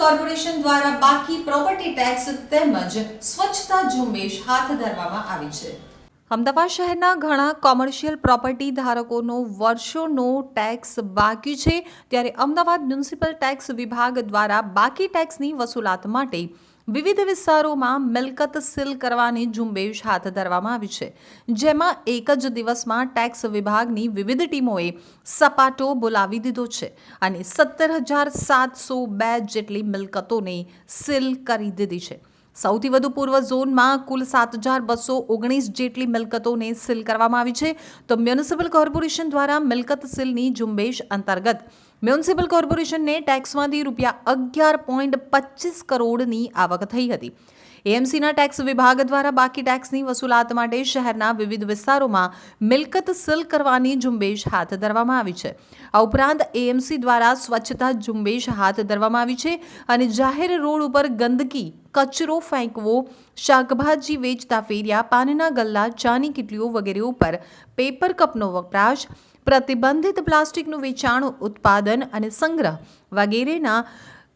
Corporation દ્વારા બાકી property tax તેમજ સ્વચ્છતા ઝુંબેશ હાથ ધરવામાં આવી છે. અમદાવાદ શહેરના ઘણા કોમર્શિયલ પ્રોપર્ટી ધારકોનો વર્ષોનો ટેક્સ બાકી છે. ત્યારે અમદાવાદ મ્યુનિસિપલ ટેક્સ વિભાગ દ્વારા બાકી ટેક્સની વસૂલાત માટે વિવિધ વિસ્તારોમાં મિલકત સીલ કરવાની ઝુંબેશ હાથ ધરવામાં આવી છે. જેમાં એક જ દિવસમાં ટેક્સ વિભાગની વિવિધ ટીમોએ સપાટો બોલાવી દીધો છે અને સત્તર હજાર સાતસો બે જેટલી મિલકતોને સીલ કરી દીધી છે. સૌથી વધુ પૂર્વ ઝોનમાં કુલ સાત હજાર બસો ઓગણીસ જેટલી મિલકતોને સીલ કરવામાં આવી છે. તો મ્યુનિસિપલ કોર્પોરેશન દ્વારા મિલકત સીલની ઝુંબેશ અંતર્ગત મ્યુનિસિપલ કોર્પોરેશનને ટેક્સમાંથી રૂપિયા અગિયાર પોઈન્ટ પચીસ કરોડની આવક થઈ હતી. એએમસીના ટેક્સ વિભાગ દ્વારા બાકી ટેક્સની વસૂલાત માટે શહેરના વિવિધ વિસ્તારોમાં મિલકત સીલ કરવાની ઝુંબેશ હાથ ધરવામાં આવી છે. આ ઉપરાંત એએમસી દ્વારા સ્વચ્છતા ઝુંબેશ હાથ ધરવામાં આવી છે અને જાહેર રોડ ઉપર ગંદકી, કચરો ફેંકવો, શાકભાજી વેચતા ફેરિયા, પાનના ગલ્લા, ચાની કીટલીઓ વગેરે ઉપર પેપર કપનો વપરાશ પ્રતિબંધિત પ્લાસ્ટિકનું વેચાણ ઉત્પાદન અને સંગ્રહ વગેરેના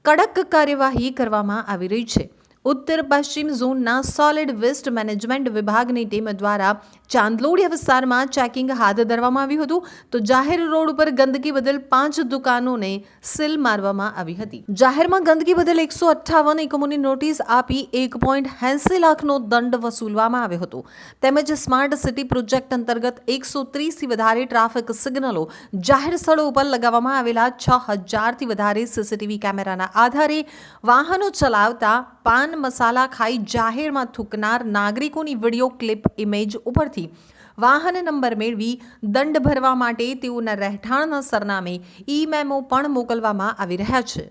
કડક કાર્યવાહી કરવામાં આવી રહી છે. ઉત્તર પશ્ચિમ ઝોનના સોલિડ વેસ્ટ મેનેજમેન્ટ વિભાગની ટીમ દ્વારા ચાંદલોડિયા વિસ્તારમાં ચેકિંગ હાથ ધરવામાં આવ્યું હતું. તો જાહેર રોડ ઉપર ગંદકી બદલ પાંચ દુકાનોને સીલ મારવામાં આવી હતી. જાહેરમાં ગંદકી બદલ એકસો અઠ્ઠાવન એકમોની નોટિસ આપી એક પોઈન્ટ એંસી લાખનો દંડ વસૂલવામાં આવ્યો હતો. તેમજ સ્માર્ટ સિટી પ્રોજેક્ટ અંતર્ગત એકસો ત્રીસથી વધારે ટ્રાફિક સિગ્નલો જાહેર સ્થળો ઉપર લગાવવામાં આવેલા છ હજારથી વધારે સીસીટીવી કેમેરાના આધારે વાહનો ચલાવતા પાન મસાલા ખાઈ જાહેરમાં થૂકનાર નાગરિકોની વીડિયો ક્લિપ ઇમેજ ઉપરથી વાહન નંબર મેળવી દંડ ભરવા માટે તેઓના રહેઠાણના સરનામે ઈ મેમો પણ મોકલવામાં આવી રહ્યા છે.